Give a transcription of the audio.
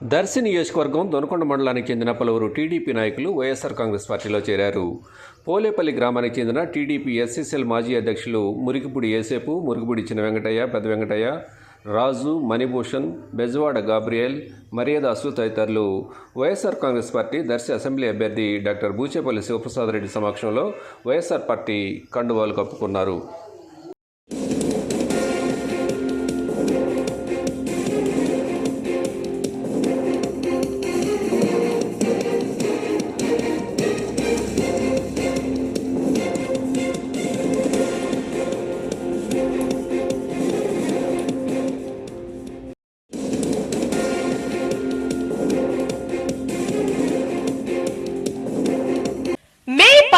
Darsi నియోజకవర్గం దొనకొండ మండలానికి చెందిన పలువురు టీడీపీ నాయకులు వైఎస్ఆర్ కాంగ్రెస్ పార్టీలో చేరారు. పోలేపల్లి గ్రామానికి చెందిన టీడీపీ ఎస్ఎస్ఎల్ మాజీ అధ్యక్షులు మురికిపూడి ఏసేపు మురికిపూడి చిన్న వెంకటయ్య పెద్ద వెంకటయ్య రాజు మణిభూషణ్ బెజవాడ గాబ్రియల్ మర్యాదాసు తదితరులు. వైఎస్ఆర్ కాంగ్రెస్ పార్టీ దర్శి అసెంబ్లీ అభ్యర్థి డాక్టర్ బూచేపల్లి శివప్రసాద్ రెడ్డి సమక్షంలో వైఎస్ఆర్ పార్టీ కండువాలు కప్పుకున్నారు.